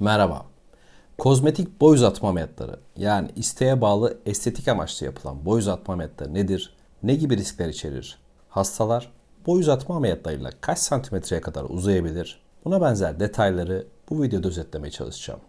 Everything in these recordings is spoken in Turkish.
Merhaba. Kozmetik boy uzatma ameliyatları yani isteğe bağlı estetik amaçlı yapılan boy uzatma ameliyatları nedir? Ne gibi riskler içerir? Hastalar boy uzatma ameliyatlarıyla kaç santimetreye kadar uzayabilir? Buna benzer detayları bu videoda özetlemeye çalışacağım.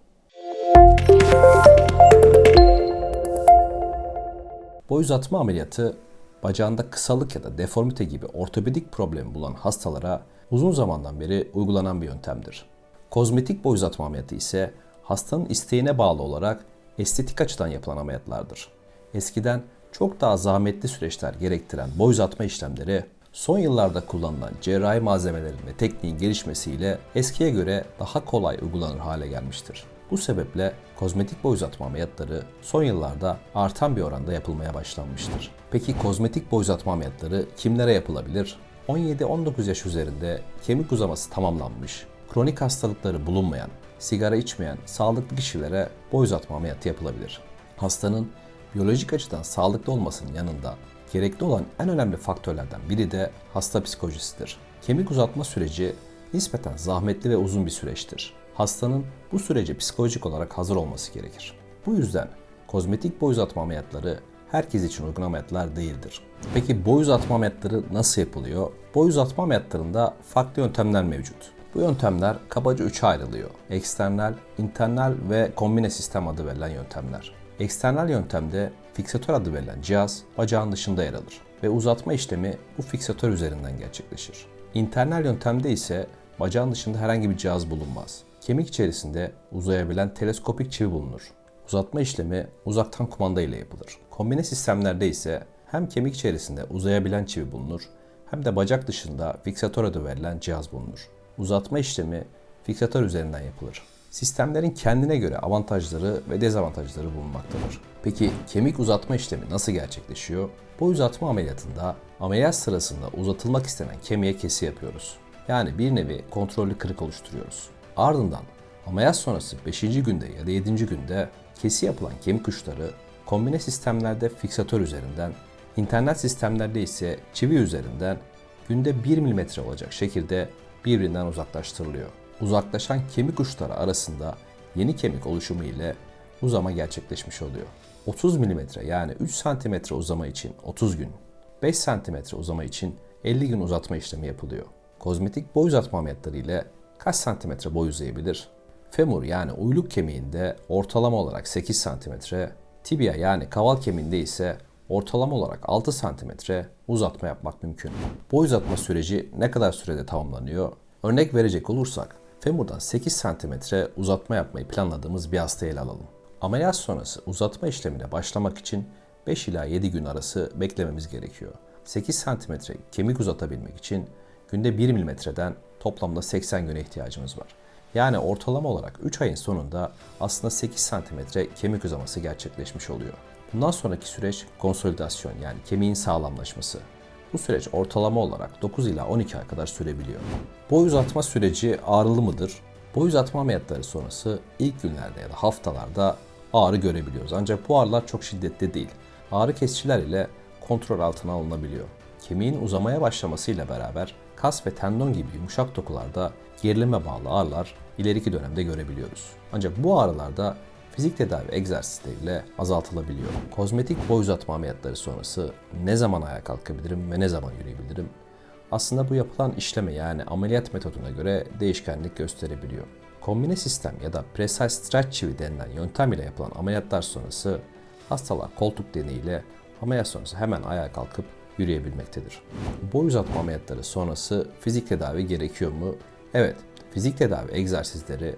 Boy uzatma ameliyatı bacağında kısalık ya da deformite gibi ortopedik problemi bulan hastalara uzun zamandan beri uygulanan bir yöntemdir. Kozmetik boy uzatma ameliyatı ise hastanın isteğine bağlı olarak estetik açıdan yapılan ameliyatlardır. Eskiden çok daha zahmetli süreçler gerektiren boy uzatma işlemleri son yıllarda kullanılan cerrahi malzemelerin ve tekniğin gelişmesiyle eskiye göre daha kolay uygulanır hale gelmiştir. Bu sebeple kozmetik boy uzatma ameliyatları son yıllarda artan bir oranda yapılmaya başlanmıştır. Peki kozmetik boy uzatma ameliyatları kimlere yapılabilir? 17-19 yaş üzerinde kemik uzaması tamamlanmış, kronik hastalıkları bulunmayan, sigara içmeyen sağlıklı kişilere boy uzatma ameliyatı yapılabilir. Hastanın biyolojik açıdan sağlıklı olmasının yanında gerekli olan en önemli faktörlerden biri de hasta psikolojisidir. Kemik uzatma süreci nispeten zahmetli ve uzun bir süreçtir. Hastanın bu sürece psikolojik olarak hazır olması gerekir. Bu yüzden kozmetik boy uzatma ameliyatları herkes için uygun ameliyatlar değildir. Peki boy uzatma ameliyatları nasıl yapılıyor? Boy uzatma ameliyatlarında farklı yöntemler mevcut. Bu yöntemler kabaca üçe ayrılıyor. Eksternal, internal ve kombine sistem adı verilen yöntemler. Eksternal yöntemde fiksatör adı verilen cihaz bacağın dışında yer alır ve uzatma işlemi bu fiksatör üzerinden gerçekleşir. İnternal yöntemde ise bacağın dışında herhangi bir cihaz bulunmaz. Kemik içerisinde uzayabilen teleskopik çivi bulunur. Uzatma işlemi uzaktan kumanda ile yapılır. Kombine sistemlerde ise hem kemik içerisinde uzayabilen çivi bulunur hem de bacak dışında fiksatör adı verilen cihaz bulunur. Uzatma işlemi fiksatör üzerinden yapılır. Sistemlerin kendine göre avantajları ve dezavantajları bulunmaktadır. Peki kemik uzatma işlemi nasıl gerçekleşiyor? Bu uzatma ameliyatında ameliyat sırasında uzatılmak istenen kemiğe kesi yapıyoruz. Yani bir nevi kontrollü kırık oluşturuyoruz. Ardından ameliyat sonrası 5. günde ya da 7. günde kesi yapılan kemik uçları kombine sistemlerde fiksatör üzerinden, internet sistemlerde ise çivi üzerinden günde 1 mm olacak şekilde birbirinden uzaklaştırılıyor. Uzaklaşan kemik uçları arasında yeni kemik oluşumu ile uzama gerçekleşmiş oluyor. 30 mm yani 3 cm uzama için 30 gün, 5 cm uzama için 50 gün uzatma işlemi yapılıyor. Kozmetik boy uzatma ameliyatları ile kaç santimetre boy uzayabilir? Femur yani uyluk kemiğinde ortalama olarak 8 cm, tibia yani kaval kemiğinde ise ortalama olarak 6 cm uzatma yapmak mümkün. Boy uzatma süreci ne kadar sürede tamamlanıyor? Örnek verecek olursak femurdan 8 cm uzatma yapmayı planladığımız bir hastayı ele alalım. Ameliyat sonrası uzatma işlemine başlamak için 5 ila 7 gün arası beklememiz gerekiyor. 8 cm kemik uzatabilmek için günde 1 mm'den toplamda 80 güne ihtiyacımız var. Yani ortalama olarak 3 ayın sonunda aslında 8 cm kemik uzaması gerçekleşmiş oluyor. Bundan sonraki süreç konsolidasyon yani kemiğin sağlamlaşması. Bu süreç ortalama olarak 9 ila 12 ay kadar sürebiliyor. Boy uzatma süreci ağrılı mıdır? Boy uzatma ameliyatları sonrası ilk günlerde ya da haftalarda ağrı görebiliyoruz. Ancak bu ağrılar çok şiddetli değil. Ağrı kesiciler ile kontrol altına alınabiliyor. Kemiğin uzamaya başlamasıyla beraber kas ve tendon gibi yumuşak dokularda gerilime bağlı ağrılar ileriki dönemde görebiliyoruz. Ancak bu ağrılarda fizik tedavi egzersizleriyle azaltılabiliyor. Kozmetik boy uzatma ameliyatları sonrası ne zaman ayağa kalkabilirim ve ne zaman yürüyebilirim? Aslında bu yapılan işleme yani ameliyat metoduna göre değişkenlik gösterebiliyor. Kombine sistem ya da precise stretch çivi denilen yöntem ile yapılan ameliyatlar sonrası hastalar koltuk deneyiyle ameliyat sonrası hemen ayağa kalkıp yürüyebilmektedir. Boy uzatma ameliyatları sonrası fizik tedavi gerekiyor mu? Evet, fizik tedavi egzersizleri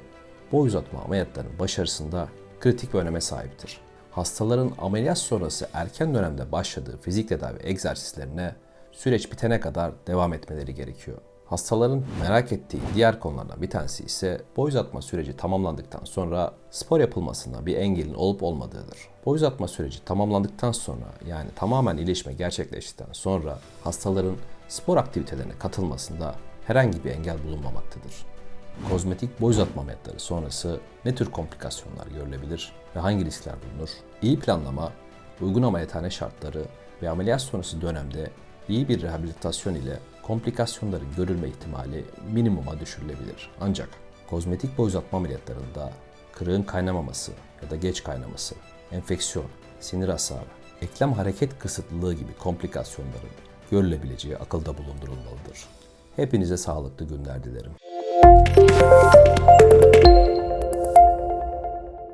boy uzatma ameliyatlarının başarısında kritik bir öneme sahiptir. Hastaların ameliyat sonrası erken dönemde başladığı fizik tedavi egzersizlerine süreç bitene kadar devam etmeleri gerekiyor. Hastaların merak ettiği diğer konulardan bir tanesi ise boy uzatma süreci tamamlandıktan sonra spor yapılmasında bir engelin olup olmadığıdır. Boy uzatma süreci tamamlandıktan sonra yani tamamen iyileşme gerçekleştikten sonra hastaların spor aktivitelerine katılmasında herhangi bir engel bulunmamaktadır. Kozmetik boy uzatma ameliyatları sonrası ne tür komplikasyonlar görülebilir ve hangi riskler bulunur? İyi planlama, uygun ameliyathane şartları ve ameliyat sonrası dönemde iyi bir rehabilitasyon ile komplikasyonların görülme ihtimali minimuma düşürülebilir. Ancak kozmetik boy uzatma ameliyatlarında kırığın kaynamaması ya da geç kaynaması, enfeksiyon, sinir hasarı, eklem hareket kısıtlılığı gibi komplikasyonların görülebileceği akılda bulundurulmalıdır. Hepinize sağlıklı günler dilerim.